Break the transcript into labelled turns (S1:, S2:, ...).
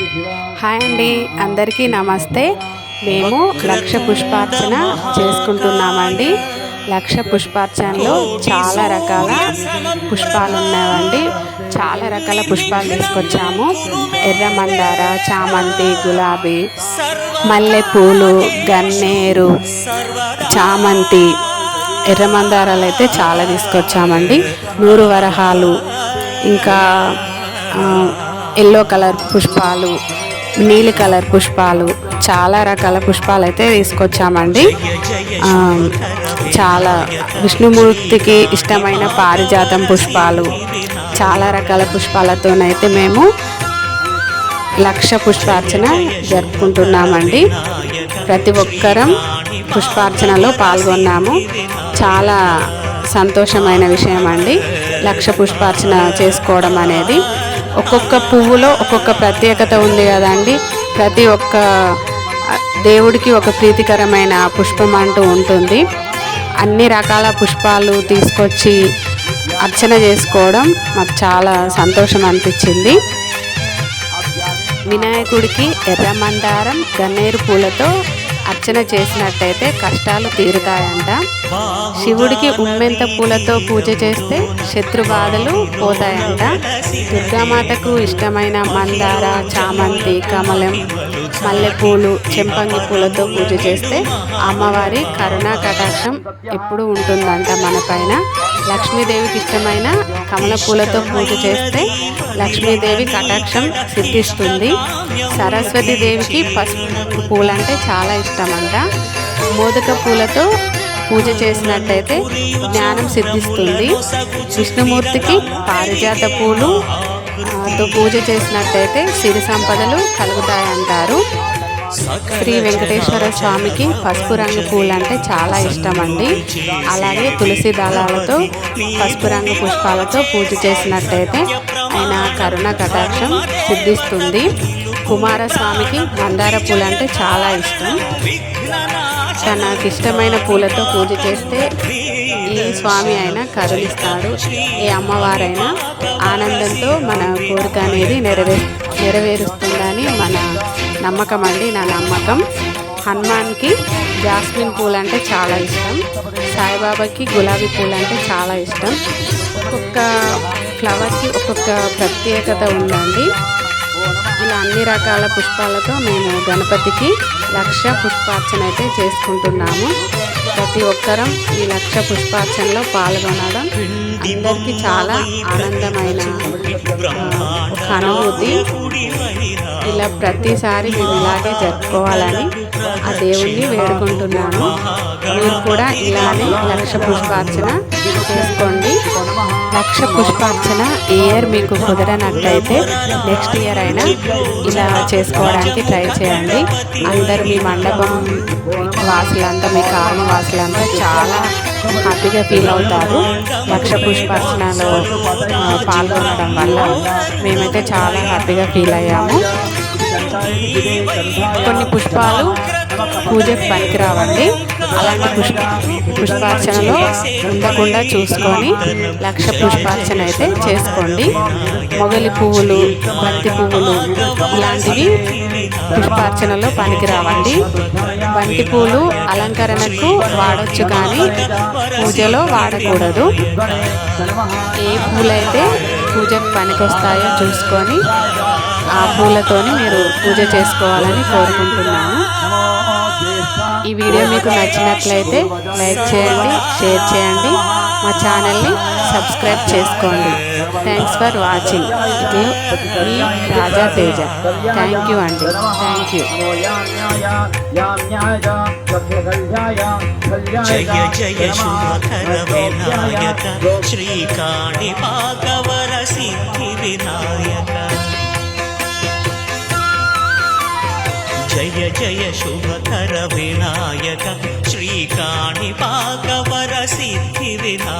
S1: Hi అండి అందరికీ నమస్తే. మేము లక్ష పుష్పార్చన చేసుకుంటున్నామండి. లక్ష పుష్పార్చనలో చాలా రకాల పుష్పాలు ఉన్నాయండి. చాలా రకాల పుష్పాలు తీసుకొచ్చాము. ఎర్ర మందార చామంతి గులాబీ మల్లెపూలు గన్నేరు చామంతి. ఎర్ర మందారాలు అయితే చాలా తీసుకొచ్చామండి. నూరు వరహాలు ఇంకా ఎల్లో కలర్ పుష్పాలు నీలి కలర్ పుష్పాలు చాలా రకాల పుష్పాలు అయితే తీసుకొచ్చామండి. చాలా విష్ణుమూర్తికి ఇష్టమైన పారిజాతం పుష్పాలు చాలా రకాల పుష్పాలతోనైతే మేము లక్ష పుష్పార్చన జరుపుకుంటున్నామండి. ప్రతి ఒక్కరం పుష్పార్చనలో పాల్గొన్నాము. చాలా సంతోషమైన విషయం అండి లక్ష పుష్పార్చన చేసుకోవడం అనేది. ఒక్కొక్క పువ్వులో ఒక్కొక్క ప్రత్యేకత ఉంది కదండి ప్రతి ఒక్క దేవుడికి ఒక ప్రీతికరమైన పుష్పం అంటూ ఉంటుంది. అన్ని రకాల పుష్పాలు తీసుకొచ్చి అర్చన చేసుకోవడం మాకు చాలా సంతోషం అనిపించింది. వినాయకుడికి ఎర్ర మందారం గన్నేరు పూలతో అర్చన చేసినట్టయితే కష్టాలు తీరుతాయంట. శివుడికి ఉమ్మెంత పూలతో పూజ చేస్తే శత్రు బాధలు పోతాయంట. దుర్గామాతకు ఇష్టమైన మందార చామంతి కమలం మల్లెపూలు చెంపంగి పూలతో పూజ చేస్తే అమ్మవారి కరుణా కటాక్షం ఎప్పుడు ఉంటుందంట మన పైన. లక్ష్మీదేవికి ఇష్టమైన కమల పూలతో పూజ చేస్తే లక్ష్మీదేవి కటాక్షం సిద్ధిస్తుంది. సరస్వతి దేవికి పసుపు పూలంటే చాలా ఇష్టమంట. మోదక పూలతో పూజ చేసినట్టయితే జ్ఞానం సిద్ధిస్తుంది. విష్ణుమూర్తికి పారిజాత పూలు తో పూజ చేసినట్టయితే సిరి సంపదలు కలుగుతాయంటారు. శ్రీ వెంకటేశ్వర స్వామికి పసుపు రంగు పూలు అంటే చాలా ఇష్టం అండి అలాగే తులసి దళాలతో పసుపు రంగు పుష్పాలతో పూజ చేసినట్టయితే ఆయన కరుణ కటాక్షం సిద్ధిస్తుంది. కుమారస్వామికి మందార పూలు అంటే చాలా ఇష్టం. తనకి ఇష్టమైన పూలతో పూజ చేస్తే ఏ స్వామి అయినా కరుణిస్తాడు. ఏ అమ్మవారైనా ఆనందంతో మన కోరిక అనేది నెరవే నెరవేరుస్తుందని మన నమ్మకం అండి నా నమ్మకం. హనుమాన్కి జాస్మిన్ పూలు అంటే చాలా ఇష్టం. సాయిబాబాకి గులాబీ పూలు అంటే చాలా ఇష్టం. ఒక్కొక్క ఫ్లవర్కి ఒక్కొక్క ప్రత్యేకత ఉందండి. ఇలా అన్ని రకాల పుష్పాలతో మేము గణపతికి లక్ష పుష్పార్చన అయితే చేసుకుంటున్నాము. ప్రతి ఒక్కరం ఈ లక్ష పుష్పార్చనలో పాల్గొనడం అందరికీ చాలా ఆనందమైన ఒక అనుభూతి. ఇలా ప్రతిసారి మేము ఇలాగే జరుపుకోవాలని ఆ దేవుణ్ణి వేడుకుంటున్నాను మీరు కూడా ఇలానే లక్ష పుష్పార్చన చేసుకోండి. లక్ష పుష్పార్చన ఈ ఇయర్ మీకు కుదరనట్లయితే నెక్స్ట్ ఇయర్ అయినా ఇలా చేసుకోవడానికి ట్రై చేయండి. అందరు మీ మండపం వాసులంతా మీ కాలనీ వాసులంతా చాలా హ్యాపీగా ఫీల్ అవుతారు. లక్ష పుష్పార్చనలో పాల్గొనడం వల్ల మేమైతే చాలా హ్యాపీగా ఫీల్ అయ్యాము. కొన్ని పుష్పాలు పూజకు పనికిరావండి. అలాంటి పుష్ప పుష్పార్చనలో ఉండకుండా చూసుకొని లక్ష పుష్పార్చన అయితే చేసుకోండి. మొగలి పువ్వులు బంతి పువ్వులు ఇలాంటివి పుష్పార్చనలో పనికిరావండి. బంతి పూలు అలంకరణకు వాడచ్చు కానీ పూజలో వాడకూడదు. ఏ పూలైతే పూజకు పనికొస్తాయో చూసుకొని ఆ పూలతోని మీరు పూజ చేసుకోవాలని కోరుకుంటున్నాను ఈ వీడియో మీకు నచ్చినట్లయితే లైక్ చేయండి షేర్ చేయండి మా ఛానల్ని సబ్స్క్రైబ్ చేసుకోండి. థ్యాంక్స్ ఫర్ వాచింగ్ ఇది మీ రాజా తేజ. థ్యాంక్ యూ అండి థ్యాంక్ యూ
S2: జయ జయ శుభకర వినాయక శ్రీకాణిపాకవర సిద్ధి వినాయక జయ జయ శుభకర వినాయక శ్రీకాణి పాకవర సిద్ధి వినాయక